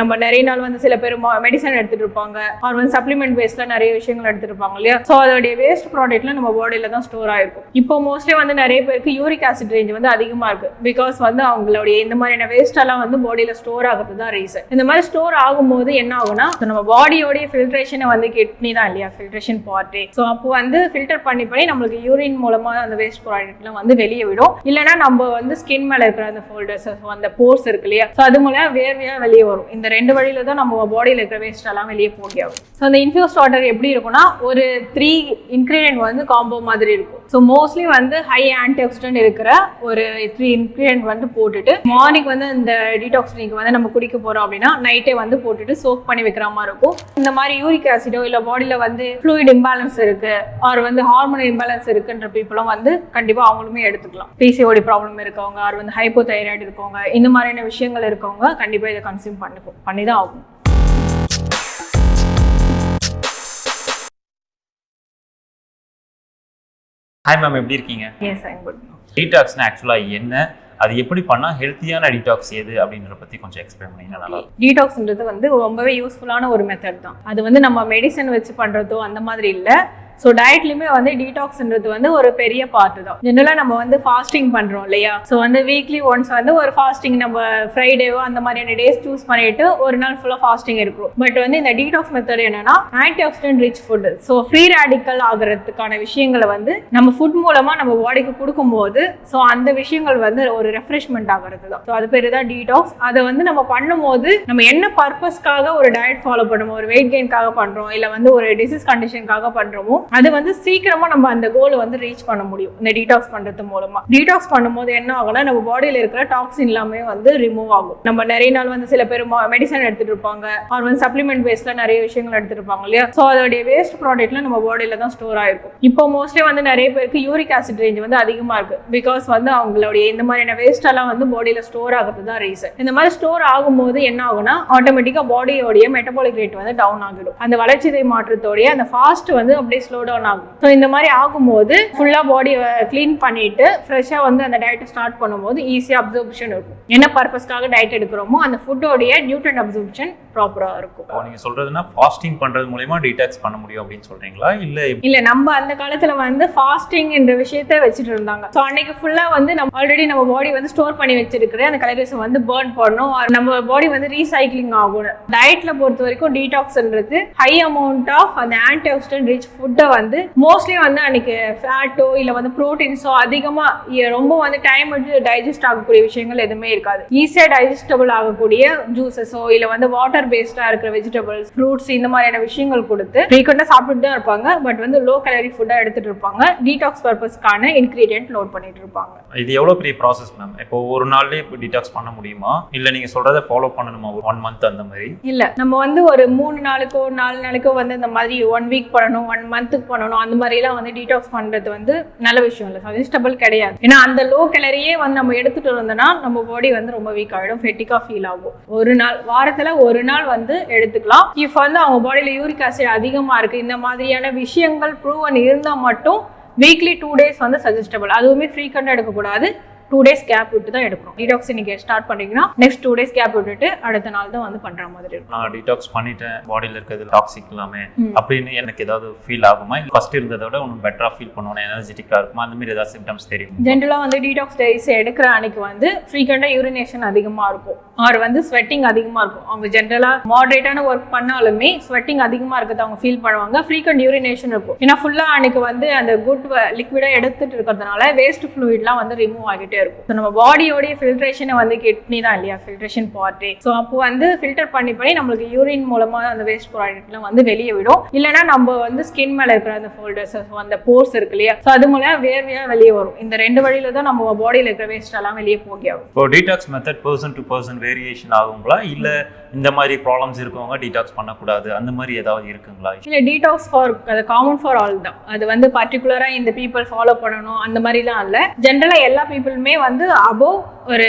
நம்ம நிறைய நாள் வந்து சில பேர் மெடிசன் எடுத்துட்டு இருப்பாங்க. அவர் வந்து சப்ளிமெண்ட் பேஸ்ல நிறைய விஷயங்கள் எடுத்துட்டு இருப்பாங்க இல்லையா? ஸோ அதோடைய வேஸ்ட் ப்ராடக்ட்ல நம்ம பாடியில தான் ஸ்டோர் ஆயிருக்கும். இப்போ மோஸ்ட்லி வந்து நிறைய பேருக்கு யூரிக் ஆசிட் ரேஞ்ச் வந்து அதிகமா இருக்கு. பிகாஸ் வந்து அவங்களுடைய இந்த மாதிரியான வேஸ்ட் எல்லாம் வந்து பாடியில ஸ்டோர் ஆகிறது தான் ரீசன் இந்த மாதிரி ஸ்டோர் ஆகும்போது என்ன ஆகும்னா நம்ம பாடியோடைய ஃபில்ட்ரேஷனை வந்து கிட்னி தான் இல்லையா? ஃபில்ட்ரேஷன் பார்ட்டே ஸோ அப்போ வந்து ஃபில்டர் பண்ணி பண்ணி நம்மளுக்கு யூரின் மூலமா அந்த வேஸ்ட் ப்ராடக்ட்லாம் வந்து வெளியே விடும். இல்லைன்னா நம்ம வந்து ஸ்கின் மேல இருக்கிற அந்த ஃபோல்டர்ஸ் அந்த போர்ஸ் இருக்கு இல்லையா? ஸோ அது மூலம் வேர்வையா வெளியே வரும். இந்த ரெண்டு வழியில தான் நம்ம பாடியில் இருக்கிற வேஸ்ட் எல்லாம் வெளியே போகியாகும் ஆகும். ஸோ அந்த இன்ஃபியூஸ் வாட்டர் எப்படி இருக்கும்னா ஒரு த்ரீ இன்க்ரீடியன்ட் வந்து காம்போ மாதிரி இருக்கும். ஸோ மோஸ்ட்லி வந்து ஹை ஆன்டிஆக்சிடென்ட் இருக்கிற ஒரு த்ரீ இன்க்ரீடியன்ட் வந்து போட்டுட்டு மார்னிங் வந்து இந்த டீடாக்ஸ் ட்ரிங்க் வந்து நம்ம குடிக்க போகிறோம் அப்படின்னா நைட்டே வந்து போட்டுட்டு சோக் பண்ணி வைக்கிற மாதிரி இருக்கும். இந்த மாதிரி யூரிக் ஆசிடோ இல்லை பாடியில் வந்து ஃப்ளூயிட் இம்பேலன்ஸ் இருக்குது ஆர் வந்து ஹார்மோன் இம்பேலன்ஸ் இருக்குன்ற பீப்புளும் வந்து கண்டிப்பாக அவங்களுமே எடுத்துக்கலாம். பிசிஓடி ப்ராப்ளம் இருக்கவங்க ஆர் வந்து ஹைப்போ தைராய்டு இருக்கவங்க இந்த மாதிரியான விஷயங்கள் இருக்கவங்க கண்டிப்பாக இதை கன்சியூம் பண்ணி பண்ணி தான் ஆகும் ஹாய் மேம் எப்படி இருக்கீங்க? எஸ் ஐம் குட் டீடாக்ஸ்னா ஆக்சுவலாக என்ன? அது எப்படி பண்ணால் ஹெல்த்தியான டீடாக்ஸ் எது? அப்படின்றத பற்றி கொஞ்சம் எக்ஸ்பிளைன் பண்ணீங்கன்னா நல்லா டீடாக்ஸ்ன்றது வந்து ரொம்பவே யூஸ்ஃபுல்லான ஒரு மெத்தட் தான். அது வந்து நம்ம மெடிசன் வச்சு பண்ணுறதோ அந்த மாதிரி இல்லை. ஸோ டயட்லையுமே வந்து டீடாக்ஸ்ன்றது வந்து ஒரு பெரிய பார்ட் தான். ஜென்ரலாக நம்ம வந்து ஃபாஸ்டிங் பண்ணுறோம் இல்லையா? ஸோ வந்து வீக்லி ஒன்ஸ் வந்து ஒரு ஃபாஸ்டிங் நம்ம ஃப்ரைடேவோ அந்த மாதிரியான டேஸ் சூஸ் பண்ணிட்டு ஒரு நாள் ஃபுல்லாக ஃபாஸ்டிங் இருக்கும். பட் வந்து இந்த டீடாக்ஸ் மெத்தட் என்னன்னா antioxidant rich food so free radical ஆகிறதுக்கான விஷயங்களை வந்து நம்ம ஃபுட் மூலமாக நம்ம பாடிக்கு கொடுக்கும்போது ஸோ அந்த விஷயங்கள் வந்து ஒரு ரெஃப்ரெஷ்மெண்ட் ஆகிறது தான். ஸோ அது பேர் தான் டீடாக்ஸ் அதை வந்து நம்ம பண்ணும்போது நம்ம என்ன பர்பஸ்க்காக ஒரு டயட் ஃபாலோ பண்ணுவோம் ஒரு வெயிட் கெயின்காக பண்ணுறோம் இல்லை வந்து ஒரு டிசீஸ் கண்டிஷனுக்காக பண்ணுறோமோ அது வந்து சீக்கிரமா நம்ம அந்த கோலை வந்து ரீச் பண்ண முடியும். இந்த டீடாக்ஸ் பண்றது மூலமா. டீடாக்ஸ் பண்ணும்போது என்ன ஆகும்னா நம்ம பாடியில இருக்கிற டாக்ஸின் எல்லாமே வந்து ரிமூவ் ஆகும். நம்ம நிறைய நாள் வந்து சில பேர் மெடிசன் எடுத்துட்டு இருப்பாங்க. அவர் வந்து சப்ளிமெண்ட் பேஸ்ல நிறைய விஷயங்கள் எடுத்துட்டு இருப்பாங்க இல்லையா? ஸோ அதோடைய வேஸ்ட் ப்ராடக்ட்ல நம்ம பாடியில தான் ஸ்டோர் ஆயிருக்கும். இப்போ மோஸ்ட்லி வந்து நிறைய பேருக்கு யூரிக் ஆசிட் ரேஞ்ச் வந்து அதிகமா இருக்கு. பிகாஸ் வந்து அவங்களுடைய இந்த மாதிரியான வேஸ்ட் எல்லாம் வந்து பாடியில ஸ்டோர் ஆகிறது தான் ரீசன் இந்த மாதிரி ஸ்டோர் ஆகும்போது என்ன ஆகும்னா ஆட்டோமேட்டிக்கா பாடியோடைய மெட்டபாலிக் ரேட் வந்து டவுன் ஆகிடும். அந்த வளர்ச்சிதை மாற்றத்தோடைய அந்த ஃபாஸ்ட் வந்து அப்படியே ஸ்லோ டவுன் ஆகும். ஸோ இந்த மாதிரி ஆகும்போது ஃபுல்லா பாடியை க்ளீன் பண்ணிட்டு ஃப்ரெஷ்ஷா வந்து அந்த டயட்டை ஸ்டார்ட் பண்ணும்போது ஈஸியாக அப்சர்ப்ஷன் இருக்கும். என்ன பர்பஸ்க்காக டயட் எடுக்கிறோமோ அந்த ஃபுட்டோடைய நியூட்ரன் அப்சர்ப்ஷன் ப்ராப்பராக இருக்கும். நீங்கள் சொல்கிறதுனா ஃபாஸ்டிங் பண்ணுறது மூலயமா டீடாக்ஸ் பண்ண முடியும் அப்படின்னு சொல்கிறீங்களா இல்லை இல்ல நம்ம அந்த காலத்துல வந்து ஃபாஸ்டிங் என்ற விஷயத்த வச்சுட்டு இருந்தாங்க. ஸோ அன்னைக்கு ஃபுல்லா வந்து நம்ம ஆல்ரெடி நம்ம பாடி வந்து ஸ்டோர் பண்ணி வச்சிருக்கிற அந்த கலரிஸ் வந்து பேர்ன் பண்ணணும். or நம்ம பாடி வந்து ரீசைக்ளிங் ஆகும் டயட்ல பொறுத்த வரைக்கும் டீடாக்ஸ்ன்றது ஹை அமௌண்ட் ஆஃப் அந்த ஆன்டி ஆக்சிடென்ட் ரிச் ஃபுட்டை வந்து மோஸ்ட்லி வந்து அன்னைக்கு ஃபேட்டோ இல்ல வந்து ப்ரோட்டீன்ஸோ அதிகமா இ- ரொம்ப வந்து டைம் எடுத்து டைஜஸ்ட் ஆகக்கூடிய விஷயங்கள் எதுவுமே இருக்காது. ஈஸியா டைஜஸ்டபிள் ஆகக்கூடிய ஜூசஸோ இல்ல வந்து வாட்டர் பேஸ்டா இருக்கிற வெஜிடபிள்ஸ் ஃப்ரூட்ஸ் இந்த மாதிரியான விஷயங்கள் கொடுத்து ஃப்ரீக்வெண்ட்டாக சாப்பிட்டு தான் இருப்பாங்க. பட் வந்து லோ கலரி ஃபுட்டாக எடுத்துட்டு இருப்பாங்க. டீடாக்ஸ் பர்பஸ்க்கான இன்க்ரீடியன்ட் லோட் பண்ணிட்டு இருப்பாங்க. இது எவ்வளோ பெரிய ப்ராசஸ் மேம் இப்போ ஒரு நாள்லேயே இப்போ டீடாக்ஸ் பண்ண முடியுமா? இல்லை நீங்கள் சொல்கிறத ஃபாலோ பண்ணணுமா? ஒரு ஒன் மந்த் அந்த மாதிரி? இல்ல. நம்ம வந்து ஒரு மூணு நாளுக்கோ நாலு நாளுக்கோ வந்து இந்த மாதிரி ஒன் வீக் பண்ணணும் ஒன் மந்த்துக்கு பண்ணணும் அந்த மாதிரிலாம் வந்து டீடாக்ஸ் பண்ணுறது வந்து நல்ல விஷயம் இல்லை. சஜஸ்டபிள் கிடையாது. ஏன்னா அந்த லோ கலரியே வந்து நம்ம எடுத்துகிட்டு இருந்தோம்னா நம்ம பாடி வந்து ரொம்ப வீக் ஆகிடும் ஃபெட்டிக்காக ஃபீல் ஆகும். ஒரு நாள் வாரத்தில் ஒரு நாள் வந்து எடுத்துக்கலாம். இஃப் வந்து அவங்க பாடியில் யூரிக் ஆசிட் அதிகமாக இருக்குது இந்த மாதிரியான விஷயங்கள் ப்ரூவன் இருந்தால் மட்டும் வீக்லி டூ டேஸ் வந்து சஜஸ்டபிள் அதுவுமே ஃப்ரீக்வெண்ட்டாக எடுக்கக்கூடாது. டூ டேஸ் கேப் விட்டு தான் எடுக்கணும் டீடாக்ஸ் இன்னைக்கு ஸ்டார்ட் பண்ணீங்கன்னா நெக்ஸ்ட் டூ டேஸ் கேப் விட்டுட்டு அடுத்த நாள் தான் வந்து பண்ற மாதிரி இருக்கும். நான் டீடாக்ஸ் பண்ணிட்டேன். பாடியில் இருக்கிறது டாக்ஸிக் எல்லாமே ம். அப்படின்னு எனக்கு ஏதாவது ஃபீல் ஆகுமா? ஃபர்ஸ்ட் இருந்ததை விட இன்னும் பெட்டராக ஃபீல் பண்ணுவேன் எனர்ஜெட்டிக்காக இருக்குமா? அந்த மாதிரி ஏதாவது சிம்டம்ஸ் தெரியும்? ஜென்ரலாக வந்து டீடாக்ஸ் டேஸ் எடுக்கிற அன்னைக்கு வந்து ஃப்ரீக்வெண்ட்டாக யூரினேஷன் அதிகமாக இருக்கும். ஆர் வந்து ஸ்வெட்டிங் அதிகமாக இருக்கும். அவங்க ஜென்ரலாக மாடரேட்டான ஒர்க் பண்ணாலுமே ஸ்வெட்டிங் அதிகமாக இருக்கிறத அவங்க ஃபீல் பண்ணுவாங்க. ஃப்ரீக்வெண்ட் யூரினேஷன் இருக்கும். ஏன்னா ஃபுல்லாக அன்னைக்கு வந்து அந்த குட் லிக்விடாக எடுத்துட்டு இருக்கிறதுனால வேஸ்ட் ஃப்ளூயிட்லாம் வந்து ரிமூவ் ஆகிட்டே இருக்கும். ஸோ நம்ம பாடியோடைய ஃபில்ட்ரேஷனை வந்து கிட்னி தான் இல்லையா? ஃபில்ட்ரேஷன் பார்ட்டே ஸோ அப்போ வந்து ஃபில்டர் பண்ணி பண்ணி நம்மளுக்கு யூரின் மூலமாக அந்த வேஸ்ட் ப்ராடக்ட்லாம் வந்து வெளியே விடும். இல்லைன்னா நம்ம வந்து ஸ்கின் மேலே இருக்கிற அந்த ஃபோல்டர்ஸ் அந்த போர்ஸ் இருக்கு இல்லையா? ஸோ அது மூலம் வேர்வையாக வெளியே வரும். இந்த ரெண்டு வழியில தான் நம்ம பாடியில் இருக்கிற வேஸ்ட் எல்லாம் வெளியே போகி ஆகும். இப்போ detox method person to person variation ஆகுங்களா? இல்லை இந்த மாதிரி ப்ராப்ளம்ஸ் இருக்கவங்க டீடாக்ஸ் பண்ணக்கூடாது? அந்த மாதிரி ஏதாவது இருக்குங்களா? இல்லை டீடாக்ஸ் ஃபார் அது காமன் ஃபார் ஆல் தான். அது வந்து பர்டிகுலராக இந்த பீப்புள் ஃபாலோ பண்ணணும் அந்த மாதிரிலாம் இல்லை. ஜென்ரலாக எல்லா பீப்புளுமே வரைக்குமே வந்து அபோவ் ஒரு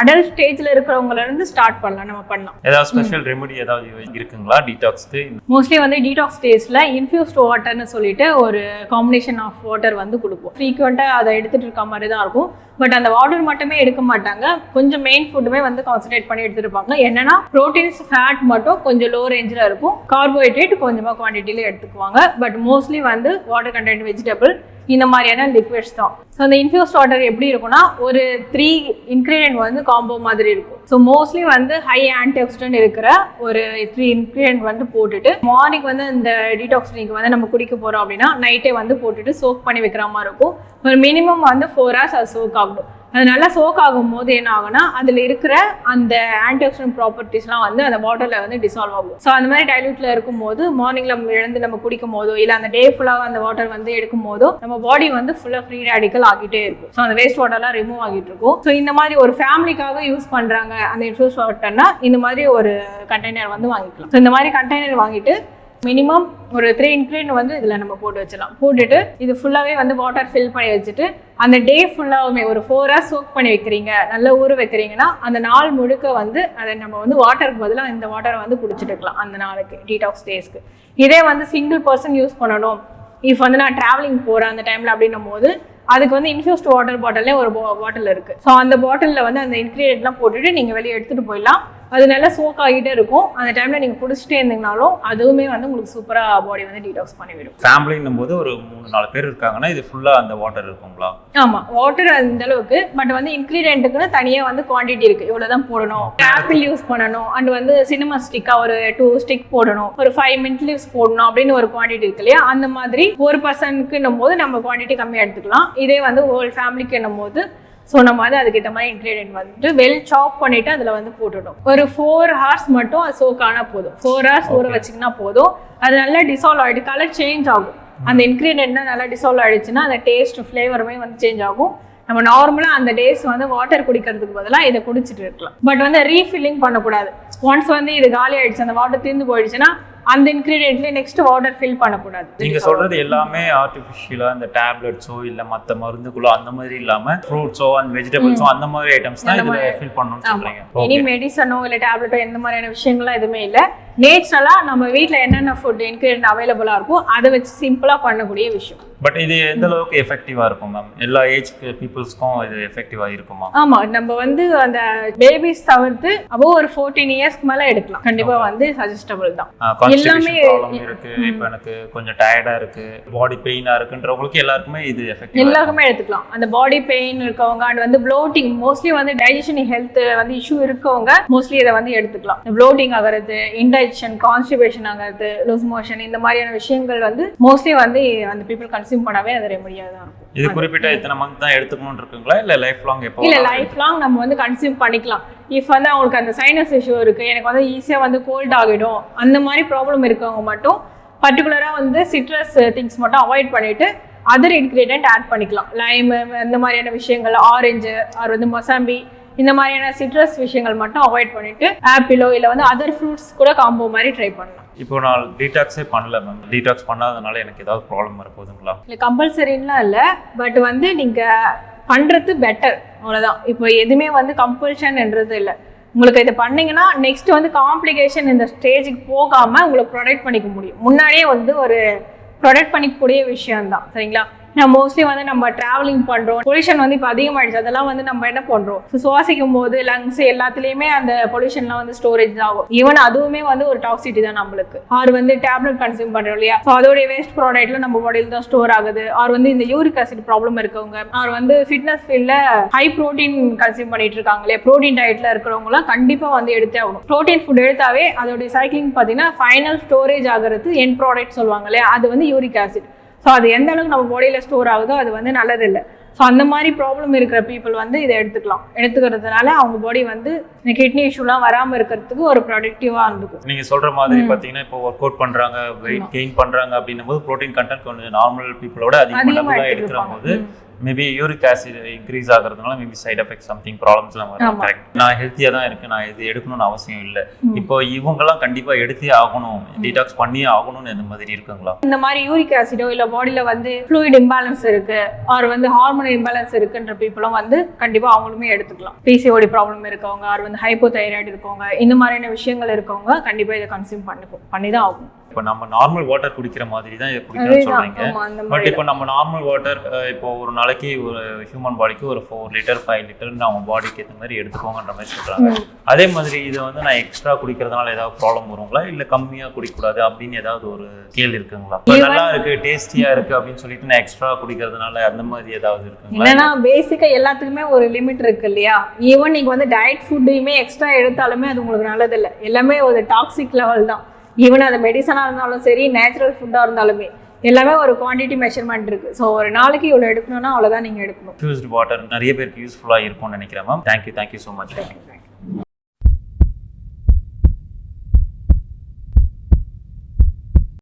அடல்ட் ஸ்டேஜ்ல இருக்கிறவங்கல இருந்து ஸ்டார்ட் பண்ணலாம் நம்ம பண்ணலாம். ஏதாவது ஸ்பெஷல் ரெமெடி ஏதாவது இருக்குங்களா? டீடாக்ஸ்க்கு மோஸ்ட்லி வந்து டீடாக்ஸ் ஸ்டேஜ்ல இன்ஃபியூஸ்ட் வாட்டர்னு சொல்லிட்டு ஒரு காம்பினேஷன் ஆஃப் வாட்டர் வந்து கொடுப்போம். ஃப்ரீக்வெண்ட்டாக அதை எடுத்துட்டு இருக்க மாதிரி தான் இருக்கும். பட் அந்த வாட்டர் மட்டுமே எடுக்க மாட்டாங்க. கொஞ்சம் மெயின் ஃபுட்டுமே வந்து கான்சன்ட்ரேட் பண்ணி எடுத்துருப்பாங்க என்னன்னா ப்ரோட்டீன்ஸ் ஃபேட் மட்டும் கொஞ்சம் லோ ரேஞ்சில் இருக்கும் கார்போஹைட்ரேட் கொஞ்சமாக குவான்டிட்டியில் எடுத்துக்குவாங்க. பட் மோஸ்ட்லி வந்து வாட்டர் கண்டென்ட் வெஜிடபிள் இந்த மாதிரியான லிக்விட்ஸ் தான். ஸோ அந்த இன்ஃபியூஸ் வாட்டர் எப்படி இருக்கும்னா ஒரு த்ரீ இன்க்ரீடியன்ட் வந்து காம்போ மாதிரி இருக்கும். ஸோ மோஸ்ட்லி வந்து ஹை ஆன்டி ஆக்சிடென்ட் இருக்கிற ஒரு த்ரீ இன்க்ரீடியன்ட் வந்து போட்டுட்டு மார்னிங் வந்து இந்த டீடாக்ஸ் ட்ரிங்க் வந்து நம்ம குடிக்க போகிறோம் அப்படின்னா நைட்டே வந்து போட்டுட்டு சோக் பண்ணி வைக்கிற மாதிரி இருக்கும். ஒரு மினிமம் வந்து ஃபோர் ஹவர்ஸ் அது சோக் ஆகும் அது நல்லா சோக் ஆகும் போது என்ன ஆகும்னா அதில் இருக்கிற அந்த ஆன்டிஆக்சிடென்ட் ப்ராப்பர்ட்டிஸ்லாம் வந்து அந்த வாட்டரில் வந்து டிசால்வ் ஆகும். ஸோ அந்த மாதிரி டைலூட்டில் இருக்கும்போது மார்னிங்கில் நம்ம எழுந்து நம்ம குடிக்கும் போதோ இல்லை அந்த டே ஃபுல்லாக அந்த வாட்டர் வந்து எடுக்கும் போதோ நம்ம பாடி வந்து ஃபுல்லாக ஃப்ரீ ரேடிக்கல் ஆகிட்டே இருக்கும். ஸோ அந்த வேஸ்ட் வாட்டர்லாம் ரிமூவ் ஆகிட்டு இருக்கும். ஸோ இந்த மாதிரி ஒரு ஃபேமிலிக்காக யூஸ் பண்ணுறாங்க அந்த இன்ஃபியூஸ் வாட்டர்னா இந்த மாதிரி ஒரு கண்டெய்னர் வந்து வாங்கிக்கலாம். ஸோ இந்த மாதிரி கண்டெய்னர் வாங்கிட்டு மினிமம் ஒரு த்ரீ இன்க்ரீடியன்ட் வந்து இதில் நம்ம போட்டு வச்சிடலாம். போட்டுட்டு இது ஃபுல்லாகவே வந்து வாட்டர் ஃபில் பண்ணி வச்சுட்டு அந்த டே ஃபுல்லாகவுமே ஒரு ஃபோர் ஹவர்ஸ் சோக் பண்ணி வைக்கிறீங்க நல்லா ஊற வைக்கிறீங்கன்னா அந்த நாள் முழுக்க வந்து அதை நம்ம வந்து வாட்டருக்கு பதிலாக இந்த வாட்டரை வந்து குடிச்சிட்டுக்கலாம் அந்த நாளுக்கு டீடாக்ஸ் டேஸ்க்கு இதே வந்து சிங்கிள் பர்சன் யூஸ் பண்ணணும். இஃப் வந்து நான் ட்ராவலிங் போகிறேன் அந்த டைமில் அப்படின்னும் போது அதுக்கு வந்து இன்ஃபியூஸ்ட் வாட்டர் பாட்டிலே ஒரு பாட்டில் இருக்குது ஸோ அந்த பாட்டிலில் வந்து அந்த இன்க்ரீடியன்ட்லாம் போட்டுட்டு நீங்கள் வெளியே எடுத்துகிட்டு போயிடலாம். அது நல்லா சோக் ஆகிட்டே இருக்கும். அந்த டைமில் நீங்கள் குடிச்சிட்டே இருந்தீங்கனாலும் அதுவுமே வந்து உங்களுக்கு சூப்பராக பாடி வந்து டீடாக்ஸ் பண்ணிவிடும். ஃபேமிலின்னும் போது ஒரு மூணு நாலு பேர் இருக்காங்கன்னா இது ஃபுல்லாக அந்த வாட்டர் இருக்குங்களா? ஆமாம் வாட்டர் அந்த அளவுக்கு பட் வந்து இன்க்ரீடியண்ட்டுக்குன்னு தனியாக வந்து குவான்டிட்டி இருக்குது இவ்வளோ தான் போடணும். ஆப்பிள் யூஸ் பண்ணணும். அண்ட் வந்து சினிமா ஸ்டிக்காக ஒரு டூ ஸ்டிக் போடணும். ஒரு ஃபைவ் மின்ட் லீவ்ஸ் போடணும் அப்படின்னு ஒரு குவான்டிட்டி இருக்கு இல்லையா? அந்த மாதிரி ஒரு பர்சனுக்குன்னும் போது நம்ம குவான்டிட்டி கம்மியாக எடுத்துக்கலாம். இதே வந்து ஹோல் ஃபேமிலிக்குன்னும் போது ஸோ நம்ம வந்து அதுக்கேற்ற மாதிரி இன்க்ரீடியன்ட் வந்துட்டு வெல் சாப் பண்ணிட்டு அதில் வந்து போட்டுடும் ஒரு ஃபோர் ஹார்ஸ் மட்டும் அது சோக் ஆனால் போதும். ஃபோர் ஹார்ஸ் ஊற வச்சிங்கன்னா போதும். அது நல்லா டிசால்வ் ஆகிட்டு கலர் சேஞ்ச் ஆகும். அந்த இன்க்ரீடியன்ட்னா நல்லா டிசால்வ் ஆயிடுச்சுன்னா அந்த டேஸ்ட் ஃப்ளேவருமே வந்து சேஞ்ச் ஆகும். நம்ம நார்மலாக அந்த டேஸ் வந்து வாட்டர் குடிக்கிறதுக்கு பதிலாக இதை குடிச்சிட்டு இருக்கலாம். பட் வந்து ரீஃபில்லிங் பண்ணக்கூடாது. ஒன்ஸ் வந்து இது காலி ஆயிடுச்சு அந்த வாட்டர் தீர்ந்து போயிடுச்சுன்னா அந்த இன்க்ரீடியன்ட்லேயே நெக்ஸ்ட் வாட்டர் ஃபில் பண்ணக்கூடாது. நீங்க சொல்றது எல்லாமே ஆர்டிஃபிஷியலா இந்த டேப்லெட்ஸோ இல்ல மத்த மருந்துகளோ அந்த மாதிரி இல்லாம ஃப்ரூட்ஸோ அண்ட் வெஜிடபிள்ஸோ அந்த மாதிரி ஐட்டம்ஸ் தான் இதுல ஃபில் பண்ணணும்னு சொல்றீங்க. எனி மெடிசனோ இல்லை டேப்லெட்டோ எந்த மாதிரியான விஷயங்கள்லாம் எதுவுமே இல்லை. நேச்சுரலாக நம்ம வீட்டில் என்னென்ன ஃபுட் இன்க்ரீடியன்ட் அவைலபிளாக இருக்கும் அதை வச்சு சிம்பிளாக பண்ணக்கூடிய விஷயம். பட் இது எந்த அளவுக்கு எஃபெக்டிவா இருக்கும் மேம் எல்லா ஏஜ் பீப்புள்ஸ்க்கும் இது எஃபெக்டிவா இருக்குமா? ஆமா நம்ம வந்து அந்த பேபிஸ் தவிர்த்து அப்போ ஒரு ஃபோர்டீன் இயர்ஸ்க்கு மேல எடுக்கலாம். கண்டிப்பா வந்து சஜஸ்டபிள் தான். எல்லாமே- இருக்கு. இப்போ எனக்கு கொஞ்சம் டயர்டா இருக்கு. பாடி பெயினா இருக்குன்றவங்களுக்கு எல்லாருக்குமே இது எஃபெக்டிவா எல்லாருக்குமே எடுத்துக்கலாம். அந்த பாடி பெயின் இருக்கவங்க அண்ட் வந்து ப்ளோட்டிங் மோஸ்ட்லி வந்து டைஜஷன் ஹெல்த் வந்து இஷ்யூ இருக்கவங்க மோஸ்ட்லி இதை வந்து எடுத்துக்கலாம். ப்ளோட்டிங் ஆகிறது இன்டைஜஷன் கான்ஸ்டிபேஷன் ஆகிறது லூஸ் மோஷன் இந்த மாதிரியான விஷயங்கள் வந்து மோஸ்ட்லி வந்து அந்த பீப்புள் கன்சியூம் பண்ணவே அது ரெமடியாக தான் இருக்கும். இது குறிப்பிட்ட இத்தனை மந்த் தான் எடுத்துக்கணும்னு இருக்குங்களா? இல்ல லைஃப் லாங் எப்போ இல்ல லைஃப் லாங் நம்ம வந்து கன்சியூம் பண்ணிக்கலாம். இஃப் வந்து அவங்களுக்கு அந்த சைனஸ் இஷ்யூ இருக்கு எனக்கு வந்து ஈஸியா வந்து கோல்ட் ஆகிடும் அந்த மாதிரி ப்ராப்ளம் இருக்கவங்க மட்டும் பர்டிகுலரா வந்து சிட்ரஸ் திங்ஸ் மட்டும் அவாய்ட் பண்ணிட்டு அதர் இன்க்ரீடியன்ட் ஆட் பண்ணிக்கலாம். லைம் இந்த மாதிரியான விஷயங்கள் ஆரஞ்சு ஆர் வந்து மொசாம்பி இந்த மாதிரியான சிட்ரஸ் விஷயங்கள் மட்டும் அவாய்ட் பண்ணிட்டு ஆப்பிளோ இல்லை வந்து அதர் ஃப்ரூட்ஸ் கூட காம்போ மாதிரி ட்ரை பண்ணலாம். இப்போ நான் டீடாக்ஸே பண்ணல மேம் டீடாக்ஸ் பண்ணாதனால எனக்கு ஏதாவது ப்ராப்ளம் வரப்போகுதுங்களா? இல்லை கம்பல்சரின்லாம் இல்லை பட் வந்து நீங்கள் பண்ணுறது பெட்டர் அவ்வளோதான் இப்போ எதுவுமே வந்து கம்பல்ஷன்ன்றது இல்லை. உங்களுக்கு இதை பண்ணீங்கன்னா நெக்ஸ்ட் வந்து காம்ப்ளிகேஷன் இந்த ஸ்டேஜுக்கு போகாமல் உங்களுக்கு ப்ரொடெக்ட் பண்ணிக்க முடியும். முன்னாடியே வந்து ஒரு ப்ரொடெக்ட் பண்ணிக்கக்கூடிய விஷயம் தான் சரிங்களா? நம்ம மோஸ்ட்லி வந்து நம்ம டிராவலிங் பண்ணுறோம் பொல்யூஷன் வந்து இப்போ அதிகமாயிடுச்சு. அதெல்லாம் வந்து நம்ம என்ன பண்ணுறோம் ஸோ சுவாசிக்கும் போது லங்ஸ் எல்லாத்துலேயுமே அந்த பொல்யூஷன்லாம் வந்து ஸ்டோரேஜ் ஆகும். ஈவன் அதுவுமே வந்து ஒரு டாக்ஸிட்டி தான் நம்மளுக்கு. ஆர் வந்து டேப்லெட் கன்சியூம் பண்ணுறோம் இல்லையா? ஸோ அதோடைய வேஸ்ட் ப்ராடக்ட்ல நம்ம பாடியில் தான் ஸ்டோர் ஆகுது. ஆர் வந்து இந்த யூரிக் ஆசிட் ப்ராப்ளம் இருக்கவங்க. ஆர் வந்து ஃபிட்னஸ் ஃபீல்டில் ஹை ப்ரோட்டீன் கன்சியூம் பண்ணிட்டு இருக்காங்க இல்லையா? ப்ரோட்டீன் டயட்ல இருக்கிறவங்களாம் கண்டிப்பாக வந்து எடுத்தே ஆகணும். ப்ரோட்டீன் ஃபுட் எடுத்தாவே அதோடைய சைக்கிளிங் பார்த்தீங்கன்னா ஃபைனல் ஸ்டோரேஜ் ஆகிறது என் ப்ராடக்ட் சொல்லுவாங்க இல்லையா? அது வந்து யூரிக் ஆசிட் ஸோ அது எந்த அளவுக்கு நம்ம பாடியில் ஸ்டோர் ஆகுதோ அது வந்து நல்லது இல்லை ஸோ அந்த மாதிரி ப்ராப்ளம் இருக்கிற பீப்புள் வந்து இதை எடுத்துக்கலாம். எடுத்துக்கிறதுனால அவங்க பாடி வந்து இந்த கிட்னி இஷ்யூலாம் வராமல் இருக்கிறதுக்கு ஒரு ப்ரொடக்டிவாக இருந்துக்கும். நீங்க சொல்ற மாதிரி பாத்தீங்கன்னா இப்போ ஒர்க் அவுட் பண்றாங்க வெயிட் கெயின் பண்றாங்க அப்படின்னும் போது ப்ரோட்டீன் கண்டென்ட் கொஞ்சம் நார்மல் பீப்புளோட அதிகமாக எடுக்கிற போது மேபி யூரிக் ஆசிட் இன்க்ரீஸ் ஆகுறதுனால மேபி சைட் எஃபெக்ட் சம்திங் ப்ராப்ளம்ஸ்லாம் வரும். கரெக்ட் நான் ஹெல்த்தியாக தான் இருக்கேன். நான் இது எடுக்கணும்னு அவசியம் இல்லை. இப்போ இவங்கெல்லாம் கண்டிப்பா எடுத்தே ஆகணும். டீடாக்ஸ் பண்ணியே ஆகணும்னு இந்த மாதிரி இருக்குங்களா? இந்த மாதிரி யூரிக் ஆசிடோ இல்ல பாடியில வந்து ஃப்ளூயிட் இம்பேலன்ஸ் இருக்கு ஆர் வந்து ஹார்மோன் இம்பேலன்ஸ் இருக்குன்ற பீப்புளும் வந்து கண்டிப்பா அவங்களுமே எடுத்துக்கலாம். பிசிஓடி ப்ராப்ளம் இருக்கவங்க ஆர் வந்து ஹைப்போ தைராய்டு இருக்கவங்க இந்த மாதிரியான விஷயங்கள் இருக்கவங்க கண்டிப்பா இதை கன்சியூம் பண்ணிக்கும் பண்ணி தான் ஆகும் இப்போ நம்ம நார்மல் வாட்டர் குடிக்கிற மாதிரி தான் இதை குடிக்கணும்னு அந்த பட் இப்போ நம்ம நார்மல் வாட்டர் இப்போ ஒரு நாளைக்கு ஒரு ஹியூமன் பாடிக்கு ஒரு ஃபோர் லிட்டர் ஃபைவ் லிட்டர்னு அவங்க பாடிக்கு ஏற்ற மாதிரி எடுத்துக்கோங்கன்ற மாதிரி சொல்றாங்க. ம். அதே மாதிரி இதை வந்து நான் எக்ஸ்ட்ரா குடிக்கிறதுனால ஏதாவது ப்ராப்ளம் வருங்களா? இல்ல கம்மியா குடிக்கக்கூடாது அப்படின்னு ஏதாவது ஒரு கேள்வி இருக்குங்களா? நல்லா இருக்கு டேஸ்டியா இருக்கு அப்படின்னு சொல்லிட்டு நான் எக்ஸ்ட்ரா குடிக்கிறதுனால அந்த மாதிரி ஏதாவது இருக்குங்களா? என்னன்னா பேசிக்கா எல்லாத்துக்குமே ஒரு லிமிட் இருக்கு இல்லையா? ஈவன் நீங்க வந்து டயட் ஃபுட்டையுமே எக்ஸ்ட்ரா எடுத்தாலுமே அது உங்களுக்கு நல்லது இல்லை எல்லாமே ஒரு டாக்ஸிக் லெவல் தான். ஈவன் அது மெடிசனா இருந்தாலும் சரி நேச்சுரல் ஃபுட்டா இருந்தாலுமே எல்லாமே ஒரு குவாண்டிட்டி மெஷர்மெண்ட் இருக்கு. ஸோ ஒரு நாளைக்கு இவ்வளோ எடுக்கணும்னா அவ்வளோதான் நீங்க எடுக்கணும். இன்ஃபியூஸ்டு வாட்டர் நிறைய பேருக்கு யூஸ்ஃபுல்லா இருக்கும்னு நினைக்கிறேன் ma'am thank you thank you so much.